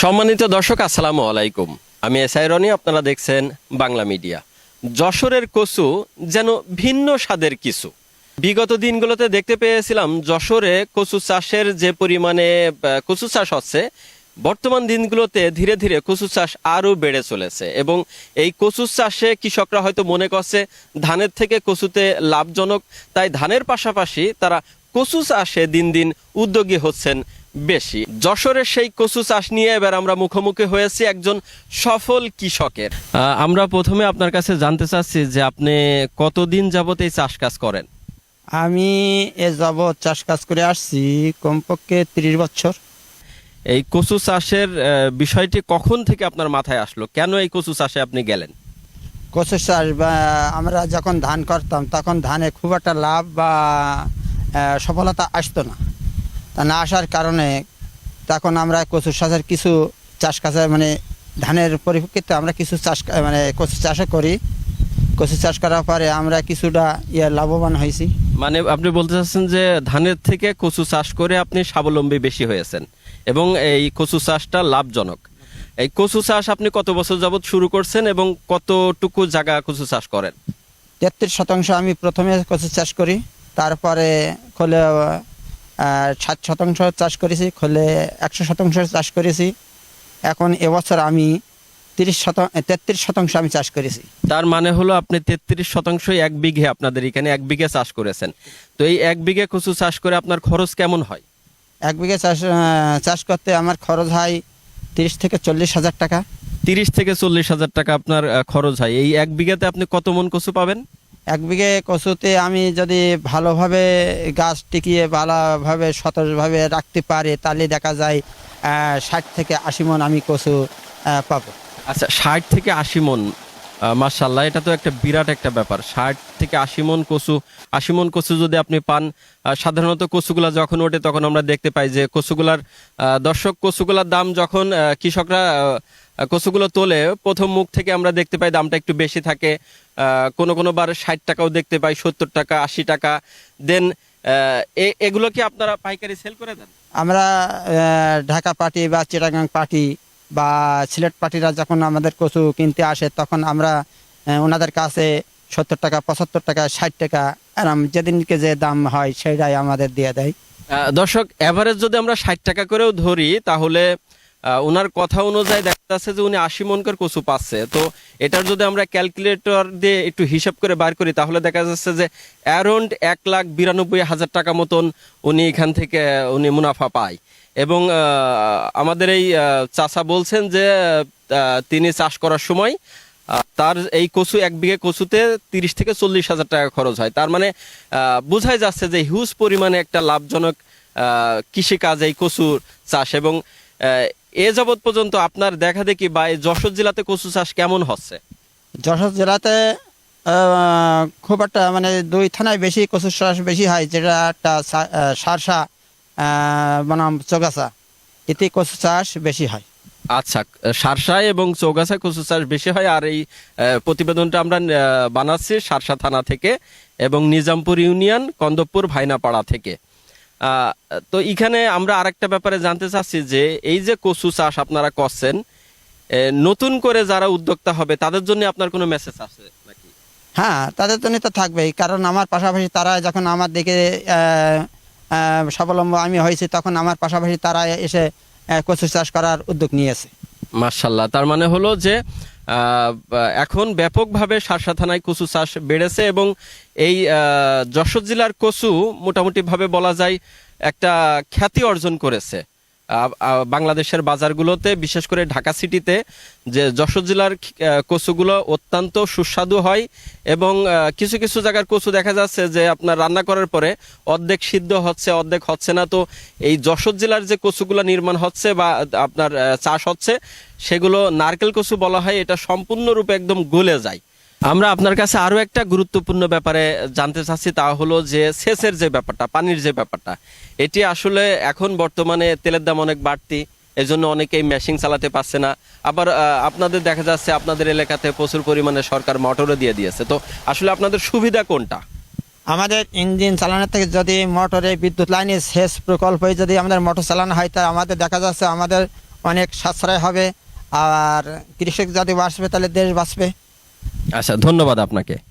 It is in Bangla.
সম্মানিত দর্শক, আসসালামু আলাইকুম। আমি এসআই রনি, আপনারা দেখছেন বাংলা মিডিয়া। যশোরের কচু যেন ভিন্ন স্বাদের কিছু। বিগত দিনগুলোতে দেখতে পেয়েছিলাম যশোরে কচু চাষের যে পরিমাণে কচু চাষ হচ্ছে, বর্তমান দিনগুলোতে ধীরে ধীরে কচু চাষ আরও বেড়ে চলেছে এবং এই কচু চাষে কৃষকরা হয়তো মনে করছে ধানের থেকে কচুতে লাভজনক, তাই ধানের পাশাপাশি তারা কচু চাষে দিন দিন উদ্যোগী হচ্ছেন বেশি। যশোরের সেই কচু চাষ নিয়ে এবার আমরা মুখোমুখি হয়েছি একজন সফল কৃষকের। আমরা প্রথমে আপনার কাছে জানতে চাচ্ছি যে আপনি কতদিন যাবত এই চাষ কাজ করেন? আমি এ যাবৎ চাষ কাজ করে আসছি কমপক্ষে তিরিশ বছর। এই কচু চাষের বিষয়টি কখন থেকে আপনার মাথায় আসলো? কেন এই কচু চাষে আপনি গেলেন? কচু চাষ বা আমরা যখন ধান করতাম তখন ধানে খুব একটা লাভ বা সফলতা আসতো না। তা না আসার কারণে তখন আমরা কচু চাষের কিছু চাষ কাজে মানে ধানের পরিপ্রেক্ষিতে আমরা কিছু চাষ মানে কচু চাষও করি। কচু চাষ করার পরে আমরা কিছুটা ইয়ে লাভবান হয়েছি। মানে আপনি বলতে চাচ্ছেন যে ধানের থেকে কচু চাষ করে আপনি স্বাবলম্বী বেশি হয়েছেন এবং এই কচু চাষটা লাভজনক। এই কচু চাষ আপনি কত বছর যাবত শুরু করছেন এবং কতটুকু জায়গা কচু চাষ করেন? তেত্রিশ শতাংশ আমি প্রথমে কচু চাষ করি তারপরে খোলে ষাট শতাংশ চাষ করেছি খোলে একশো শতাংশ চাষ করেছি। এখন এবছর আমি তিরিশ শতাংশ তেত্রিশ শতাংশ আমি চাষ করেছি। তার মানে হলো আপনি তেত্রিশ শতাংশই এক বিঘে আপনাদের এখানে এক বিঘে চাষ করেছেন। তো এই এক বিঘে কচু চাষ করে আপনার খরচ কেমন হয়? এক বিঘে চাষ চাষ করতে আমার খরচ হয় তিরিশ থেকে চল্লিশ হাজার টাকা। তিরিশ থেকে চল্লিশ হাজার টাকা আপনার খরচ হয়। এই এক বিঘাতে আপনি কত মন কচু পাবেন? এক বিঘে কচুতে আমি যদি ভালোভাবে গাছ টিকিয়ে ভালোভাবে সতর্কভাবে রাখতে পারি, তাহলে দেখা যায় ষাট থেকে আশি মন আমি কচু পাবো। আচ্ছা ষাট থেকে আশি মন মার্শাল্লাহ এটা তো একটা বিরাট একটা ব্যাপার। ষাট থেকে আশি মন কচু, আশি মন কচু যদি আপনি পান সাধারণত কচুগুলা যখন ওঠে তখন আমরা দেখতে পাই যে কচুগুলার দর্শক কচুগুলার দাম যখন কৃষকরা কচুগুলো তোলে, প্রথম মুখ থেকে আমরা দেখতে পাই দামটা একটু বেশি থাকে। কোনো কোনো বার ষাট টাকাও দেখতে পাই, সত্তর টাকা, আশি টাকা। দেন এগুলো কি আপনারা পাইকারি সেল করে দেন? আমরা ঢাকা পার্টি বা চিটাগাং পার্টি বা সিলেট পার্টিরা যখন আমাদের কচু কিনতে আসে, তখন আমরা ওনাদের কাছে সত্তর টাকা, পঁচাত্তর টাকা, ষাট টাকা, এরম যেদিনকে যে দাম হয় সেটাই আমাদের দিয়ে দেয়। দর্শক এভারেজ যদি আমরা ষাট টাকা করেও ধরি, তাহলে ওনার কথা অনুযায়ী দেখা যাচ্ছে যে উনি আশি মন করে কচু পাচ্ছে। তো এটার যদি আমরা ক্যালকুলেটর দিয়ে একটু হিসাব করে বার করি, তাহলে দেখা যাচ্ছে যে অ্যারাউন্ড এক লাখ বিরানব্বই হাজার টাকা মতন উনি এখান থেকে, উনি মুনাফা পায়। এবং আমাদের এই চাচা বলছেন যে তিনি চাষ করার সময় তার এই কচু, এক বিঘে কচুতে তিরিশ থেকে চল্লিশ হাজার টাকা খরচ হয়। তার মানে বোঝাই যাচ্ছে যে হিউজ পরিমাণে একটা লাভজনক কৃষিকাজ এই কচুর চাষ এবং এ যাবৎ পর্যন্ত আপনার দেখা দেখি বা এই যশোর জেলাতে কচু চাষ কেমন হচ্ছে? যশোর জেলাতে খুব একটা মানে দুই থানায় বেশি কচুর চাষ বেশি হয়, যেটা একটা সারসা বনাম চোগাছা। এতে কচু চাষ বেশি হয়। আচ্ছা সারসায় এবং চৌগাছা কচু চাষ বেশি হয় আর এই প্রতিবেদনটা আমরা বানাচ্ছি সারসা থানা থেকে এবং নিজামপুর ইউনিয়ন কন্দপুর ভাইনাপাড়া থেকে। তো এখানে আমরা আরেকটা ব্যাপারে জানতে চাচ্ছি যে এই যে কচু চাষ আপনারা করছেন নতুন করে যারা উদ্যোক্তা হবে তাদের জন্য আপনার কোনো মেসেজ আছে নাকি? হ্যাঁ তাদের জন্য তো থাকবেই কারণ আমার পাশাপাশি তারা যখন আমার দিকে স্বাবলম্ব আমি হয়েছি, তখন আমার পাশাপাশি তারা এসে কচু চাষ করার উদ্যোগ নিয়েছে। মার্শাল্লাহ তার মানে হলো যে এখন ব্যাপকভাবে সারসা থানায় কচু চাষ বেড়েছে এবং এই যশোর জেলার কচু মোটামুটিভাবে বলা যায় একটা খ্যাতি অর্জন করেছে। বাংলাদেশের বাজারগুলোতে, বিশেষ করে ঢাকা সিটিতে, যে যশোর জেলার কচুগুলো অত্যন্ত সুস্বাদু হয় এবং কিছু কিছু জায়গার কচু দেখা যাচ্ছে যে আপনার রান্না করার পরে অর্ধেক সিদ্ধ হচ্ছে, অর্ধেক হচ্ছে না। তো এই যশোর জেলার যে কচুগুলো নির্মাণ হচ্ছে বা আপনার চাষ হচ্ছে, সেগুলো নারকেল কচু বলা হয়, এটা সম্পূর্ণরূপে একদম গলে যায়। আমরা আপনার কাছে আরও একটা গুরুত্বপূর্ণ ব্যাপারে জানতে চাচ্ছি, তা হলো যে সেচের যে ব্যাপারটা, পানির যে ব্যাপারটা, এটি আসলে এখন বর্তমানে তেলের দাম অনেক বাড়তি, এজন্য অনেকেই মেশিন চালাতে পারছে না। আবার আপনাদের দেখা যাচ্ছে আপনাদের এলাকাতে প্রচুর পরিমাণে সরকার মোটরও দিয়ে দিয়েছে। তো আসলে আপনাদের সুবিধা কোনটা? আমাদের ইঞ্জিন চালানোর থেকে যদি মোটরে বিদ্যুৎ লাইনে সেচ প্রকল্পে যদি আমাদের মোটর চালানো হয়, তা আমাদের দেখা যাচ্ছে আমাদের অনেক সাশ্রয় হবে। আর কৃষক যদি বাঁচবে, তাহলে দেশ বাঁচবে। আচ্ছা ধন্যবাদ আপনাকে।